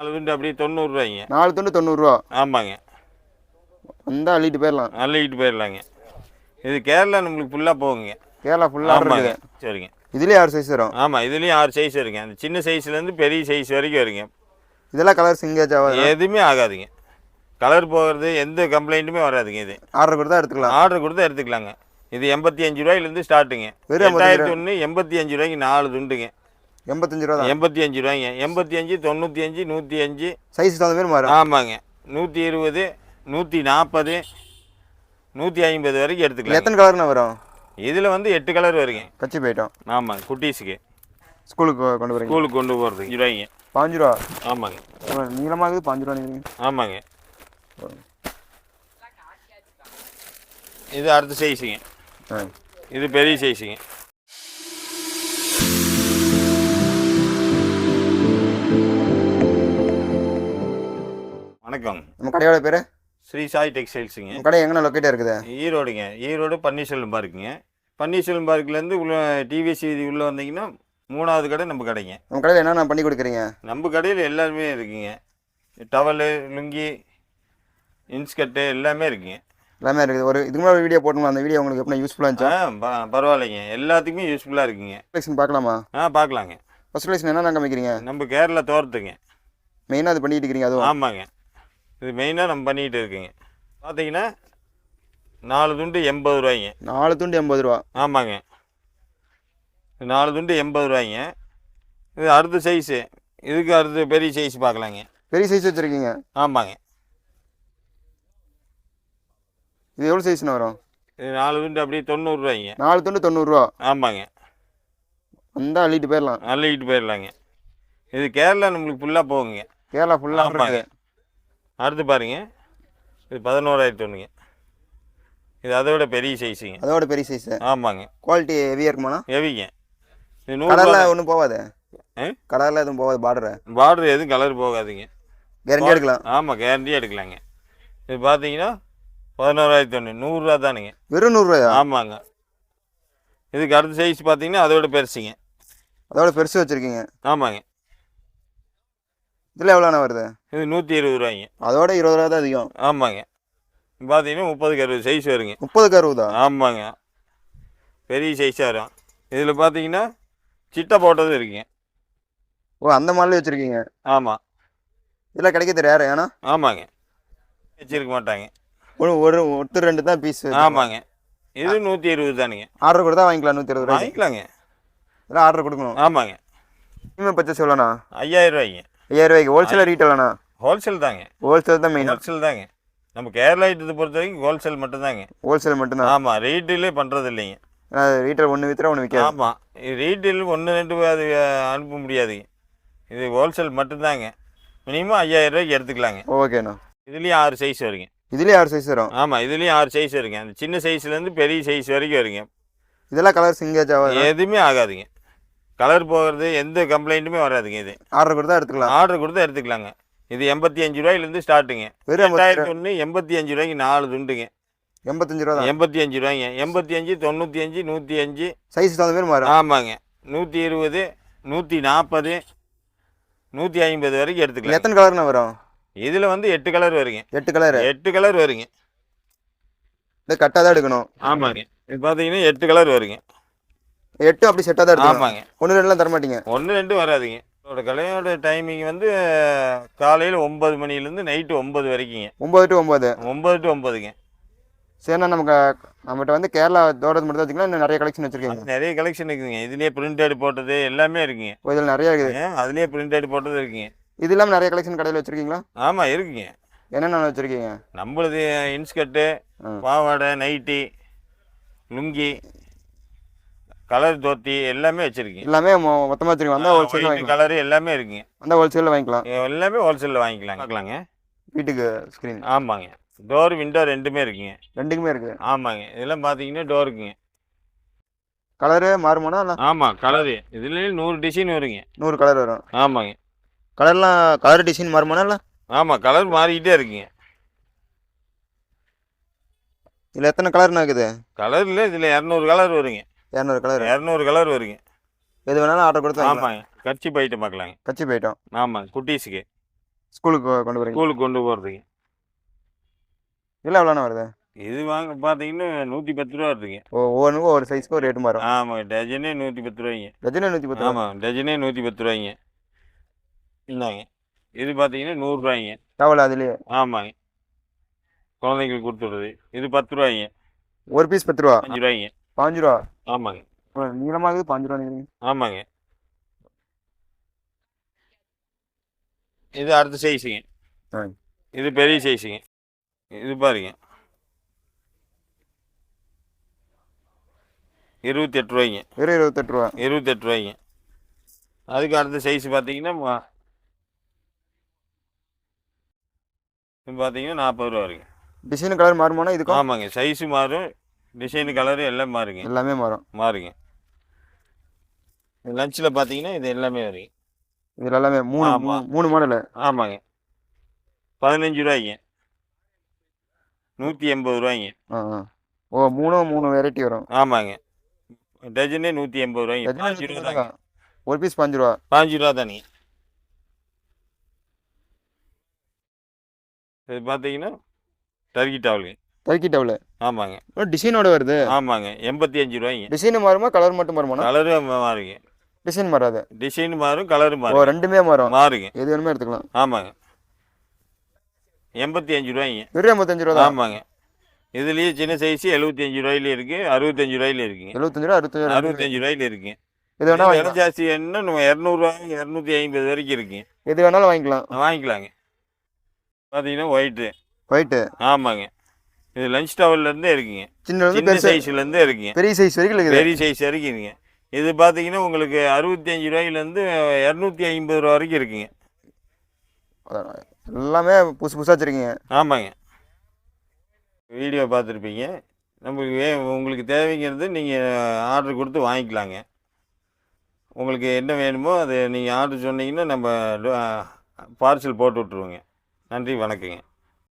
நாலு துண்டு அப்படியே தொண்ணூறுரூவாய்ங்க நாலு துண்டு தொண்ணூறுரூவா ஆமாங்க. வந்தால் அள்ளிட்டு போயிடலாம் அள்ளிக்கிட்டு போயிடலாங்க இது கேரளா நம்மளுக்கு ஃபுல்லாக போகுங்க. கேரளா ஃபுல்லாக ஆமாங்க. சரிங்க. இதுலேயே ஆறு சைஸ் வரும். ஆமாம் இதுலேயும் ஆறு சைஸ் இருக்குங்க அந்த சின்ன சைஸ்லேருந்து பெரிய சைஸ் வரைக்கும் வருங்க. இதெல்லாம் கலர் சிங்கேஜ் ஆகாது எதுவுமே ஆகாதுங்க. கலர் போகிறது எந்த கம்ப்ளைண்ட்டுமே வராதுங்க இது. ஆர்டர் கொடுத்தா எடுத்துக்கலாம். ஆர்டர் கொடுத்தா எடுத்துக்கலாங்க. இது எண்பத்தி அஞ்சு ரூபாயிலேருந்து ஸ்டார்ட்டுங்க எட்டாயிரத்தி ஒன்று எண்பத்தி அஞ்சு ரூபாய்க்கு நாலு துண்டுங்க. எண்பத்தஞ்சு ரூபா எண்பத்தி அஞ்சு ரூபாய்ங்க. எண்பத்தி அஞ்சு தொண்ணூற்றி அஞ்சு நூற்றி அஞ்சு. சைஸ் தகுந்த மாதிரி மாறும். ஆமாங்க. நூற்றி இருபது நூற்றி நாற்பது நூற்றி ஐம்பது வரைக்கும் எடுத்துக்கலாம் எத்தனை கலர்னா வரும்? இதில் வந்து எட்டு கலர் வருங்க. கச்சி போயிட்டோம். ஆமாங்க குட்டீஸுக்கு. ஸ்கூலுக்கு கொண்டு வரீங்க? ஸ்கூலுக்கு கொண்டு போகிறதுக்கு ரூபாய்ங்க பாஞ்சு ரூபா? ஆமாங்க. நீளமாக இருக்குது பாஞ்சு ரூபா ஆமாங்க. இது அடுத்த சைஸுங்க இது பெரிய சைஸுங்க வணக்கம். நம்ம கடையோட பேர்? ஸ்ரீ சாய் டெக்ஸ்டைல்ஸுங்க. நம்ம கடை எங்கே லொக்கேட்டாக இருக்குது? ஈரோடுங்க. ஈரோடு பன்னீர்செல்வம் பார்க்குங்க. பன்னீர்செல்வம் பார்க்லேருந்து உள்ள டிவிஎஸ் வீதி உள்ளே வந்தீங்கன்னா மூணாவது கடை நம்ம கடைங்க. நம்ம கடையில் என்னென்ன பண்ணி கொடுக்குறீங்க? நம்ம கடையில் எல்லாருமே இருக்குங்க. டவலு லுங்கி இன்ஸ்கர்ட்டு எல்லாமே இருக்குங்க. எல்லாமே இருக்குது. ஒரு இதுக்கு முன்னாடி வீடியோ போட்டோம்ல அந்த வீடியோ உங்களுக்கு எப்படி யூஸ்ஃபுல்லாக இருந்துச்சா? ப- பரவாயில்லைங்க. எல்லாத்துக்குமே யூஸ்ஃபுல்லாக இருக்குங்க. கலெக்ஷன் பார்க்கலாமா? ஆ பார்க்கலாங்க. ஃபர்ஸ்ட் கலெக்ஷன் என்னென்ன காமிக்கிறீங்க? நம்ம கேரளா தோரத்துங்க. மெயினாக அது பண்ணிட்டு இருக்கிறீங்க அதுவும் ஆமாங்க. இது மெயினாக நம்ம பண்ணிகிட்டு இருக்குங்க. பார்த்தீங்கன்னா நாலு துண்டு எண்பது ரூபாய்ங்க. நாலு துண்டு எண்பது ரூபா. ஆமாங்க. இது நாலு துண்டு எண்பது ரூபாய்ங்க. இது அடுத்த சைஸு இதுக்கு அடுத்து பெரிய சைஸ் பார்க்கலாங்க. பெரிய சைஸ் வச்சுருக்கீங்க? ஆமாங்க. இது எவ்வளோ சைஸ்னு வரும்? இது நாலு துண்டு அப்படியே தொண்ணூறுரூவாய்ங்க நாலு துண்டு தொண்ணூறுரூவா ஆமாங்க. வந்தால் அள்ளிட்டு போயிடலாம் அள்ளிக்கிட்டு போயிடலாங்க இது கேரளா நம்மளுக்கு ஃபுல்லாக போகுங்க. கேரளா ஃபுல்லாக ஆமாங்க. அடுத்து பாருங்க. இது பதினோராயிரத்தி ஒன்றுங்க இது அதை விட பெரிய சைஸுங்க அதோட பெரிய சைஸு ஆமாங்க. குவாலிட்டி ஹெவியாக இருக்குமாண்ணா? ஹெவிங்க இது நூறு கலரில் ஒன்றும் போகாது? கலரில் எதுவும் போகாது பார்டரு பார்டர் எதுவும் கலர் போகாதுங்க. கேரண்டி எடுக்கலாம். ஆமாம் கேரண்டியாக எடுக்கலாங்க. இது பார்த்தீங்கன்னா பதினோராயிரத்தி ஒன்று நூறுரூவா தானுங்க. வெறும் நூறுரூவாயா ஆமாங்க. இதுக்கு அடுத்த சைஸ் பார்த்தீங்கன்னா அதோட பெருசுங்க. அதோட பெருசு வச்சுருக்கீங்க. ஆமாங்க. இதில் எவ்வளோண்ணா வருது? இது நூற்றி இருபது ரூபாய்ங்க. அதோட இருபது ரூபா தான் அதிகம். ஆமாங்க. பார்த்தீங்கன்னா முப்பதுக்கு அறுபது சைஸ் வருங்க. முப்பதுக்கு அறுபதா ஆமாங்க. பெரிய சைஸாக வரும் இதில் பார்த்தீங்கன்னா சிட்டை போட்டது இருக்குங்க. ஓ அந்த மாடல் வச்சுருக்கீங்க? ஆமாம் இதில் கிடைக்கிறது ரேர் ஏன்னா? ஆமாங்க. வச்சிருக்க மாட்டாங்க. ஒரு ஒரு ஒருத்தர் ரெண்டு தான் பீஸ் ஆமாங்க. இது நூற்றி இருபது தானுங்க. ஆர்டர் கொடுத்தா வாங்கிக்கலாம் நூற்றி இருபது வாங்கிக்கலாங்க. இதெல்லாம் ஆர்டர் கொடுக்கணும். ஆமாங்க. மினிமம் பர்ச்சேஸ் எவ்வளோண்ணா? ஐயாயிரம் ரூபாய்ங்க. ஐயாயிரம் ரூபாய்க்கு ஹோல்சேல் ரீட்டெயிலாண்ணா ஹோல்சேல் தாங்க. ஹோல்சேல் தான் மெயின் ஹோல்சேல் தாங்க. நம்ம கேரளா ஐட்டத்தை பொறுத்த வரைக்கும் ஹோல்சேல் மட்டும்தாங்க ஹோல்சேல் மட்டும்தான்? ஆமாம் ரீட்டெயிலே பண்ணுறது இல்லைங்க. ரீட்டெயில் ஒன்று வித்துறா ஒன்று விற்காது ஆமாம் ரீட்டெயில் ஒன்று ரெண்டு அது அனுப்ப முடியாதுங்க இது ஹோல்சேல் மட்டும்தாங்க மினிமம் ஐயாயிரம் ரூபாய்க்கு எடுத்துக்கலாங்க. ஓகேண்ணா. இதுலேயும் ஆறு சைஸ் வருங்க. இதுலேயே ஆறு சைஸ் வரும்? ஆமாம் இதுலேயும் ஆறு சைஸ் வருங்க. அந்த சின்ன சைஸ்லேருந்து பெரிய சைஸ் வரைக்கும் வருங்க. இதெல்லாம் கலர் சிங்கேஜ் ஆகாது எதுவுமே ஆகாதுங்க. கலர் போகிறது எந்த கம்ப்ளைண்ட்டுமே வராதுங்க இது. ஆர்டர் கொடுத்தா எடுத்துக்கலாம். ஆர்டர் கொடுத்தா எடுத்துக்கலாங்க. இது எண்பத்தி அஞ்சு ரூபாயிலேருந்து ஸ்டார்ட்டுங்க எட்டாயிரத்தி ஒன்று எண்பத்தி அஞ்சு ரூபாய்க்கு நாலு துண்டுங்க. எண்பத்தஞ்சு ரூபா எண்பத்தி அஞ்சு ரூபாய்ங்க. எண்பத்தி அஞ்சு தொண்ணூற்றி அஞ்சு நூற்றி அஞ்சு. சைஸ் தகுந்த மாதிரி மாறும். ஆமாங்க. நூற்றி இருபது நூற்றி நாற்பது நூற்றி ஐம்பது வரைக்கும் எடுத்துக்கலாம் எத்தனை கலர்ண்ணா வரும்? இதில் வந்து எட்டு கலர் வருங்க. எட்டு கலர் எட்டு கலர் வருங்க. இந்த கட்டாக தான் எடுக்கணும். ஆமாங்க. இது பார்த்தீங்கன்னா எட்டு கலர் வருங்க. எட்டு அப்படி செட்டாக தான் ஆமாங்க. ஒன்று ரெண்டுலாம் தர மாட்டீங்க ஒன்று ரெண்டு வராதுங்க. இதோட கலையோட டைமிங் வந்து காலையில் ஒம்பது மணிலேருந்து நைட்டு ஒம்பது வரைக்குங்க. ஒம்பது டு ஒம்பது ஒம்பது டு ஒம்பதுங்க சரிண்ணா நமக்கு நம்மகிட்ட வந்து கேரளா தோட்டத்து மட்டும் தான் வச்சுக்கலாம். இன்னும் நிறைய கலெக்ஷன் வச்சுருக்கீங்க நிறைய கலெக்ஷன் இருக்குங்க. இதுலேயே பிரிண்டட் போட்டது எல்லாமே இருக்குங்க. இதில் நிறைய இருக்குது. அதுலேயே பிரிண்டட் போட்டது இருக்குங்க. இது இல்லாமல் நிறைய கலெக்ஷன் கடையில் வச்சுருக்கீங்களா? ஆமாம் இருக்குங்க. என்னென்ன வச்சுருக்கீங்க? நம்மளுது இன்ஸ்கர்ட்டு. பாவாடை நைட்டி லுங்கி கலர் தோத்தி எல்லாமே வச்சுருக்கீங்க. எல்லாமே மொத்தமாக வச்சுருக்கீங்க. வந்தால் ஹோல்சேலில் வாங்கிக்கலாம். கலரு எல்லாமே இருக்குங்க. வந்தால் ஹோல்சேலில் வாங்கிக்கலாம். எல்லாமே ஹோல்சேலில் வாங்கிக்கலாங்க. பார்க்கலாங்க. வீட்டுக்கு ஸ்க்ரீன் ஆமாங்க. டோர் விண்டோ ரெண்டுமே இருக்குங்க. ரெண்டுக்குமே இருக்குது ஆமாங்க. இதெல்லாம் பார்த்தீங்கன்னா டோருக்குங்க கலரு மாறுமானா இல்லை? ஆமாம் கலரு. இதுலேயும் நூறு டிசைன் வருங்க. நூறு கலர் வரும். ஆமாங்க. கலர்லாம் கலர் டிசைன் மாறுமானா இல்லை? ஆமாம் கலர் மாறிக்கிட்டே இருக்குங்க. இதில் எத்தனை கலர்னா இருக்குது? கலரில் இதில் இரநூறு கலர் வருங்க. இரநூறு கலர் இரநூறு கலர் வருங்க. எது வேணாலும் ஆர்டர் கொடுத்து ஆமாங்க. கட்சி போயிட்டு பார்க்கலாங்க. கச்சி போயிட்டோம். ஆமாங்க. குட்டீஸுக்கு. ஸ்கூலுக்கு கொண்டு போகிறீங்க ஸ்கூலுக்கு கொண்டு போகிறதுக்கு இல்லை எவ்வளோண்ணா வருது? இது வாங்க பார்த்தீங்கன்னா நூற்றி பத்து ரூபா வருதுங்க. ஒவ்வொன்றுக்கும் ஒரு சைஸ்க்கு ஒரு ரேட்டு மாறும் ஆமாங்க டஜனே நூற்றி பத்து ரூபாய்ங்க. டஜனே நூற்றி பத்து ஆமாம் டஜனே நூற்றி பத்து ரூபாய்ங்க. இந்தாங்க. இது பார்த்தீங்கன்னா நூறுரூவாய்ங்க டவல் அதுலேயே. ஆமாங்க. குழந்தைங்களுக்கு கொடுத்துடுறது இது பத்து ரூபாய்ங்க. ஒரு பீஸ் பத்து ரூபா. அஞ்சு ரூபாய்ங்க. பாஞ்சு ரூபா ஆமாங்க நீளமாகுது பாஞ்சு ரூபா ஆமாங்க. இது அடுத்த சைஸுங்க. இது பெரிய சைஸுங்க. இது பாருங்க. இருபத்தி எட்டு ரூபாய்ங்க. வெறும் இருபத்தெட்டு ரூபா. இருபத்தெட்டு ரூபாய்ங்க. அதுக்கு அடுத்த சைஸ் பார்த்தீங்கன்னா பார்த்தீங்கன்னா நாற்பது ரூபா வருங்க. டிசைன் கலர் மாறுமானா இதுக்கும்? ஆமாங்க. சைஸு மாறும். டிசைனு கலரு எல்லாம் மாறுங்க. எல்லாமே மாறும். மாறுங்க. லஞ்சில் பார்த்தீங்கன்னா இது எல்லாமே வருங்க. இதில் எல்லாமே மூணு மூணு மாடலு ஆமாங்க. பதினஞ்சு ரூபாய்ங்க. நூற்றி எண்பது ரூபாய்ங்க. ஓ மூணும் மூணு வெரைட்டி வரும். ஆமாங்க. டஜனே நூற்றி எண்பது ரூபாய்ங்க. பாஞ்சு ரூபா. ஒரு பீஸ் பாஞ்சு ரூபா. பாஞ்சு ரூபா தானே இது பார்த்தீங்கன்னா டர்கி டவலுங்க டர்க்கி டவல் ஆமாங்க டிசைனோட வருது. ஆமாங்க. எண்பத்தி அஞ்சு ரூபாய்ங்க. டிசைன் மாறுமா கலர் மட்டும் மாறுமாண்ணா? கலரு மாறுங்க. டிசைன் மாறாது? டிசைன் மாறும் கலரு மாறும். ரெண்டுமே மாறும். மாறுங்க. எது வேணுமே எடுத்துக்கலாம். ஆமாங்க. எண்பத்தி அஞ்சு ரூபாய்ங்க. வெறும் எண்பத்தஞ்சு ரூபா ஆமாங்க. இதுலேயே சின்ன சைஸ் எழுபத்தி அஞ்சு ரூபாயில இருக்கு அறுபத்தஞ்சு ரூபாயில இருக்குங்க. எழுபத்தஞ்சு ரூபா அறுபத்தஞ்சு அறுபத்தஞ்சு ரூபாயில இருக்குங்க எது வேணா விலை ஜாஸ்தி என்ன நம்ம இரநூறுவா இரநூத்தி ஐம்பது வரைக்கும் இருக்குங்க எது வேணாலும் வாங்கிக்கலாம். வாங்கிக்கலாங்க. பார்த்தீங்கன்னா ஒயிட்டு ஒயிட்டு ஆமாங்க. இது லஞ்ச் டவல்லேருந்தே இருக்குங்க. சின்ன சின்ன சைஸ்லேருந்தே இருக்குங்க. பெரிய சைஸ் வரைக்கும் இருக்குது. பெரிய சைஸ் வரைக்கும் இருக்குங்க இது பார்த்தீங்கன்னா உங்களுக்கு அறுபத்தி அஞ்சு ரூபாயிலேருந்து இரநூத்தி ஐம்பது ரூபா வரைக்கும் இருக்குங்க. எல்லாமே புதுசு புதுசாக வச்சுருக்கீங்க. ஆமாங்க. வீடியோ பார்த்துருப்பீங்க. நம்மளுக்கு வே உங்களுக்கு தேவைங்கிறது நீங்கள் ஆர்டர் கொடுத்து வாங்கிக்கலாங்க. உங்களுக்கு என்ன வேணுமோ அதை நீங்கள் ஆர்டர் சொன்னீங்கன்னா நம்ம பார்சல் போட்டு விட்ருவோங்க நன்றி வணக்கங்க.